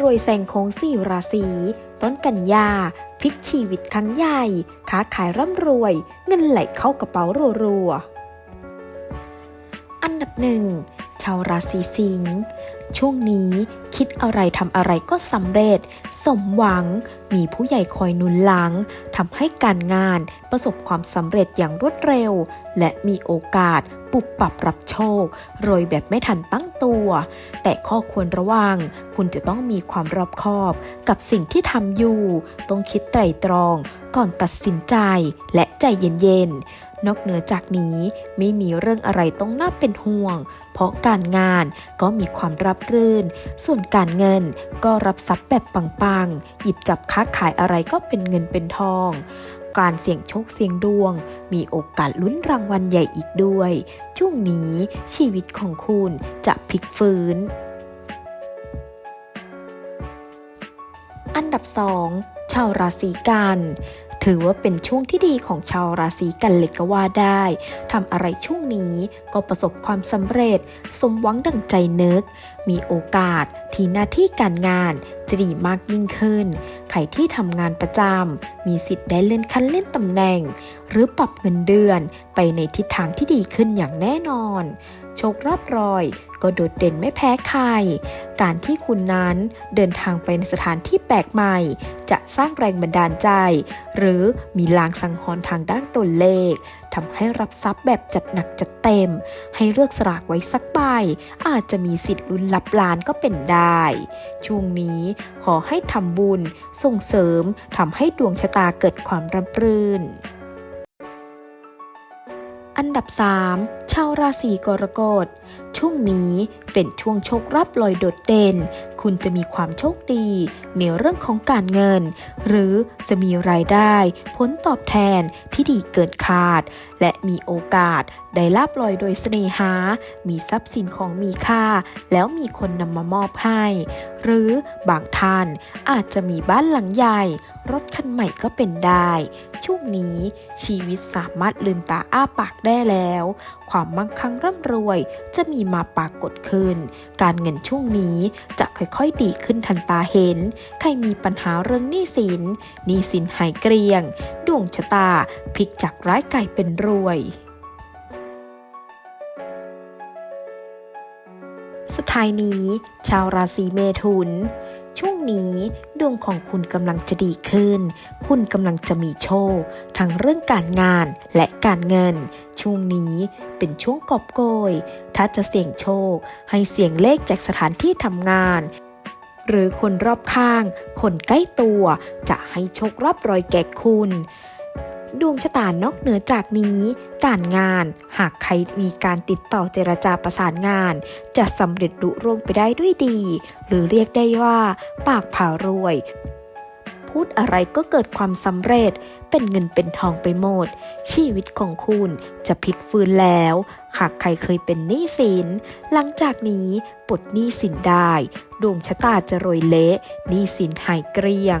รวยแซงโค้งสี่ราศีต้นกันยาพลิกชีวิตครั้งใหญ่ค้าขายร่ำรวย เงินไหลเข้ากระเป๋ารัวๆอันดับหนึ่งชาวราศีสิงห์ช่วงนี้ คิดอะไรทำอะไรก็สำเร็จ สมหวัง มีผู้ใหญ่คอยหนุนหลังทำให้การงานประสบความสำเร็จอย่างรวดเร็ว และมีโอกาสปุบปรับรับโชค โรยแบบไม่ทันตั้งตัว แต่ข้อควรระวัง คุณจะต้องมีความรอบคอบกับสิ่งที่ทำอยู่ ต้องคิดไตร่ตรองก่อนตัดสินใจ และ ใจเย็นๆ นอกเหนือจากนี้ไม่มีเรื่องอะไรต้องน่าเป็นห่วง เพราะการงานก็มีความรับรื่น ส่วนการเงินก็รับทรัพย์แบบปังๆ หยิบจับค้าขายอะไรก็เป็นเงินเป็นทองการเสี่ยงโชคเสี่ยงดวง มีโอกาสลุ้นรางวัลใหญ่อีกด้วย ช่วงนี้ชีวิตของคุณจะพลิกฟื้น อันดับ 2 ชาวราศีกัน ถือว่าเป็นช่วงที่ดีของชาวราศีกันเลยก็ว่าได้ทำอะไรช่วงนี้ก็ประสบความสำเร็จ สมหวังดังใจนึก มีโอกาสที่หน้าที่การงานจะดีมากยิ่งขึ้น ใครที่ทำงานประจำ มีสิทธิ์ได้เลื่อนขั้นเลื่อนตำแหน่ง หรือปรับเงินเดือนไปในทิศทางที่ดีขึ้นอย่างแน่นอน โชคราบรอย ก็โดดเด่นไม่แพ้ใคร การที่คุณนั้นเดินทางไปในสถานที่แปลกใหม่ จะสร้างแรงบันดาลใจ หรือมีลางสังหรณ์ทางด้านตัวเลขทำให้รับทรัพย์แบบจัดหนักจัดเต็ม ให้เลือกสลากไว้สักใบอาจจะมีสิทธิ์ลุ้นลับล้านก็เป็นได้ ช่วงนี้ขอให้ทำบุญ ส่งเสริมทำให้ดวงชะตาเกิดความรับรื่นอันดับ 3 ชาวราศีกรกฎ ช่วงนี้เป็นช่วงโชครับลอยโดดเด่น คุณจะมีความโชคดีในเรื่องของการเงิน หรือจะมีรายได้ผลตอบแทนที่ดีเกินคาด และมีโอกาสได้ลาบลอยโดยเสน่หา มีทรัพย์สินของมีค่า แล้วมีคนนำมามอบให้ หรือบางท่านอาจจะมีบ้านหลังใหญ่ รถคันใหม่ก็เป็นได้ ช่วงนี้ชีวิตสามารถลืมตาอ้าปากได้แล้ว ความมั่งคั่งร่ำรวย จะมีมาปรากฏขึ้น การเงินช่วงนี้จะค่อยๆดีขึ้นทันตาเห็น ใครมีปัญหาเรื่องหนี้สินหนี้สินหายเกลียง ดวงชะตาพลิกจากร้ายกลายเป็นรวยสุดท้ายนี้ ชาวราศีเมถุน ช่วงนี้ดวงของคุณกำลังจะดีขึ้น คุณกำลังจะมีโชค ทั้งเรื่องการงานและการเงิน ช่วงนี้เป็นช่วงกอบโกย ถ้าจะเสี่ยงโชค ให้เสี่ยงเลขจากสถานที่ทำงาน หรือคนรอบข้าง คนใกล้ตัว จะให้โชครับรอยแก่คุณ ดวงชะตานอกเหนือจากนี้ การงานหากใครมีการติดต่อเจรจาประสานงาน จะสำเร็จลุร่วงไปได้ด้วยดี หรือเรียกได้ว่า ปากผ่ารวย พูดอะไรก็เกิดความสำเร็จ เป็นเงินเป็นทองไปหมด ชีวิตของคุณจะพลิกฟื้นแล้ว หากใครเคยเป็นหนี้สิน หลังจากนี้ปลดหนี้สินได้ ดวงชะตาจะรวยเละหนี้สินหายเกลี้ยง